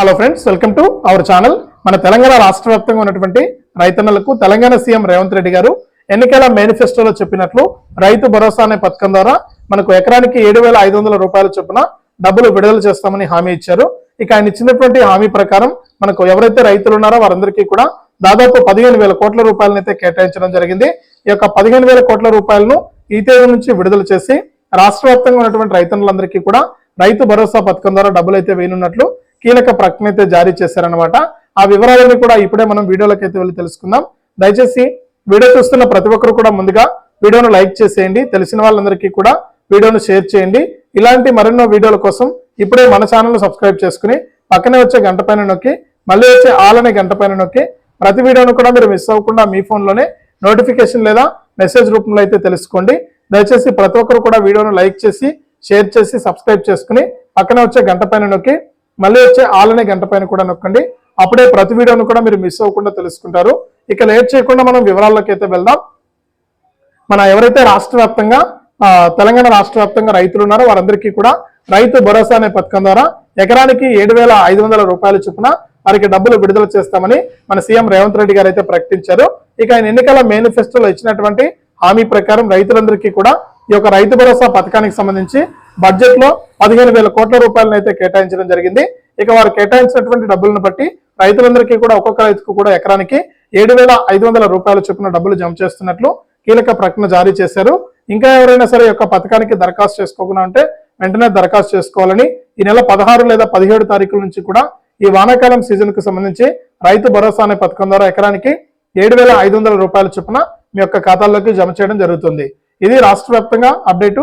Hello friends welcome to our channel మన తెలంగాణ రాష్ట్ర వ్యాప్తంగా ఉన్నటువంటి రైతన్నలకు తెలంగాణ సీఎం రేవంత్ రెడ్డి గారు ఎన్నికల మేనిఫెస్టోలో చెప్పినట్లు రైతు భరోసా అనే పథకం ద్వారా మనకు ఎకరానికి ఏడు వేల ఐదు వందల రూపాయల చొప్పున డబ్బులు విడుదల చేస్తామని హామీ ఇచ్చారు. ఇక ఆయన ఇచ్చినటువంటి హామీ ప్రకారం మనకు ఎవరైతే రైతులు ఉన్నారో వారందరికీ కూడా దాదాపు పదిహేను వేల కోట్ల రూపాయలనైతే అయితే కేటాయించడం జరిగింది. ఈ యొక్క పదిహేను వేల కోట్ల రూపాయలను ఈ తేదీ నుంచి విడుదల చేసి రాష్ట్ర వ్యాప్తంగా ఉన్నటువంటి రైతన్నులందరికీ కూడా రైతు భరోసా పథకం ద్వారా డబ్బులు అయితే వేయనున్నట్లు కీలక ప్రకటన అయితే జారీ చేశారనమాట ఆ వివరాలన్నీ కూడా ఇప్పుడే మనం వీడియోలోకి అయితే వెళ్ళి తెలుసుకుందాం. దయచేసి వీడియో చూస్తున్న ప్రతి ఒక్కరు కూడా ముందుగా వీడియోను లైక్ చేసేయండి. తెలిసిన వాళ్ళందరికీ కూడా వీడియోను షేర్ చేయండి. ఇలాంటి మరెన్నో వీడియోల కోసం ఇప్పుడే మన ఛానల్ను సబ్స్క్రైబ్ చేసుకుని పక్కనే వచ్చే గంట పైన నొక్కి మళ్ళీ వచ్చే ఆల్ అనే గంట పైన నొక్కి ప్రతి వీడియోను కూడా మీరు మిస్ అవ్వకుండా మీ ఫోన్లోనే నోటిఫికేషన్ లేదా మెసేజ్ రూపంలో అయితే తెలుసుకోండి. దయచేసి ప్రతి ఒక్కరు కూడా వీడియోను లైక్ చేసి షేర్ చేసి సబ్స్క్రైబ్ చేసుకుని పక్కనే వచ్చే గంట పైన నొక్కి మళ్ళీ వచ్చే ఆలనే గంట పైన కూడా నొక్కండి. అప్పుడే ప్రతి వీడియోను కూడా మీరు మిస్ అవ్వకుండా తెలుసుకుంటారు. ఇక లేట్ చేయకుండా మనం వివరాల్లోకి అయితే వెళ్దాం. మన ఎవరైతే రాష్ట్ర వ్యాప్తంగా తెలంగాణ రాష్ట్ర వ్యాప్తంగా రైతులు ఉన్నారో వారందరికీ కూడా రైతు భరోసా అనే పథకం ద్వారా ఎకరానికి ఏడు వేల ఐదు వందల రూపాయల చొప్పున వారికి డబ్బులు విడుదల చేస్తామని మన సీఎం రేవంత్ రెడ్డి గారు అయితే ప్రకటించారు. ఇక ఆయన ఎన్నికల మేనిఫెస్టోలో ఇచ్చినటువంటి హామీ ప్రకారం రైతులందరికీ కూడా ఈ యొక్క రైతు భరోసా పథకానికి సంబంధించి బడ్జెట్లో పదిహేను వేల కోట్ల రూపాయలను అయితే కేటాయించడం జరిగింది. ఇక వారు కేటాయించినటువంటి డబ్బులను బట్టి రైతులందరికీ కూడా ఒక్కొక్క రైతుకు కూడా ఎకరానికి ఏడు వేల ఐదు వందల రూపాయల చొప్పున డబ్బులు జమ చేస్తున్నట్లు కీలక ప్రకటన జారీ చేశారు. ఇంకా ఎవరైనా సరే యొక్క పథకానికి దరఖాస్తు చేసుకోకుండా ఉంటే వెంటనే దరఖాస్తు చేసుకోవాలని ఈ నెల పదహారు లేదా పదిహేడు తారీఖుల నుంచి కూడా ఈ వానాకాలం సీజన్కు సంబంధించి రైతు భరోసా అనే పథకం ద్వారా ఎకరానికి ఏడు వేల ఐదు వందల రూపాయల చొప్పున మీ యొక్క ఖాతాల్లోకి జమ చేయడం జరుగుతుంది. ఇది రాష్ట్ర వ్యాప్తంగా అప్డేటు.